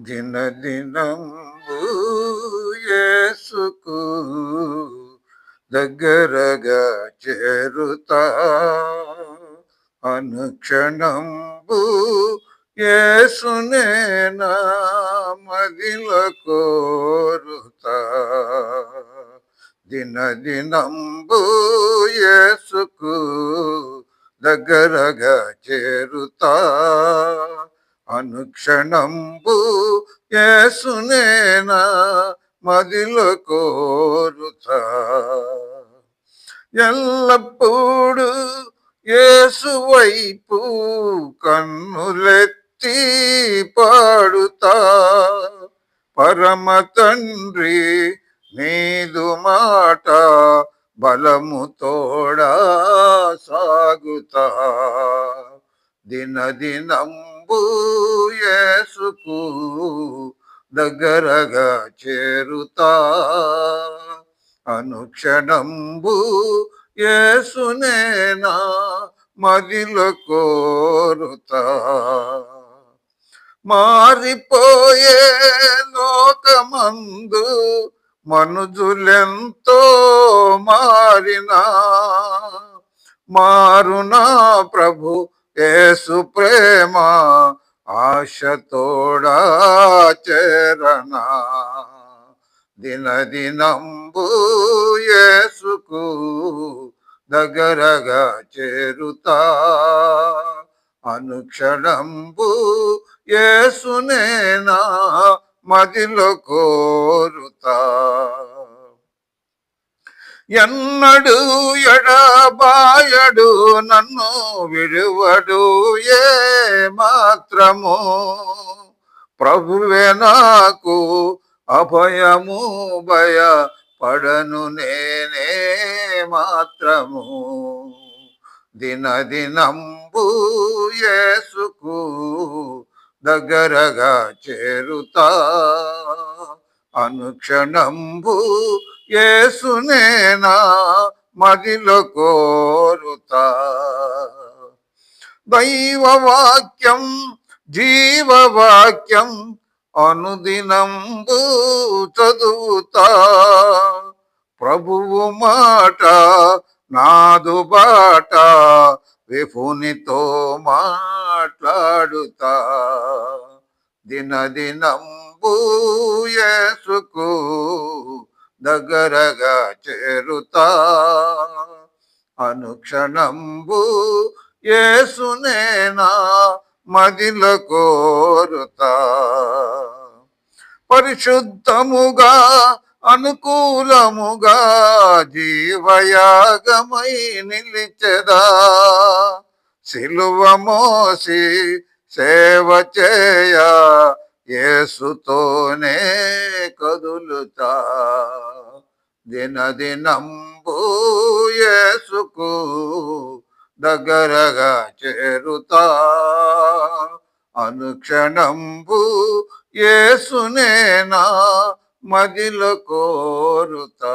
దినదినంబు యేసుకు దగ్గరగా చేరుతా. అనుక్షణంబు యేసునేనా మదిల కోరుతా. దినదినంబు యేసుకు దగ్గరగా చేరుతా. అనుక్షణంబు యేసునేనా మదిలో కోరుతా. ఎల్లప్పుడు యేసు వైపు కన్నులెత్తి పాడుతా. పరమ తండ్రి నీదు మాట బలము తోడా సాగుతా. దినదినం ప్రభు యేసుకు దగ్గరగా చేరుతా. అనుక్షణంబు యేసునేనా మదిలో కోరుతా. మారిపోయే లోకమందు మనుజులెంతో మారినా. మారునా ప్రభు యేసు ప్రేమ ఆశతోడా చేరనా? దినదినంబు యేసుకు దగ్గరగా చేరుతా. అనుక్షణంబు యేసునేనా మదిలో కోరుతా. ఎన్నడు ఎడబాయడు నన్ను విడువడు ఏ మాత్రము. ప్రభువే నాకు అభయము భయ పడను నేనే మాత్రము. దినదినంబు యేసుకు దగ్గరగా చేరుతా అనుక్షణంబు యేసునేనా మదిలో కోరుతా. దైవవాక్యం జీవవాక్యం అనుదినంబు చదువుతా. ప్రభువు మాట నాదు బాట విపునితో మాట్లాడుతా. దినదినంబు యేసుకు దగ్గరగా చేరుతా. అనుక్షణంబు ఏసునేనా మదిల కోరుతా. పరిశుద్ధముగా అనుకూలముగా జీవయాగమై నిలిచెదా. సిలువ మోసి సేవ చేయ ఏసుతోనే కదులుతా. దినదినంబు యేసుకు దగ్గరగా చేరుతా అనుక్షణంబు ఏసునేనా మదిలో కోరుతా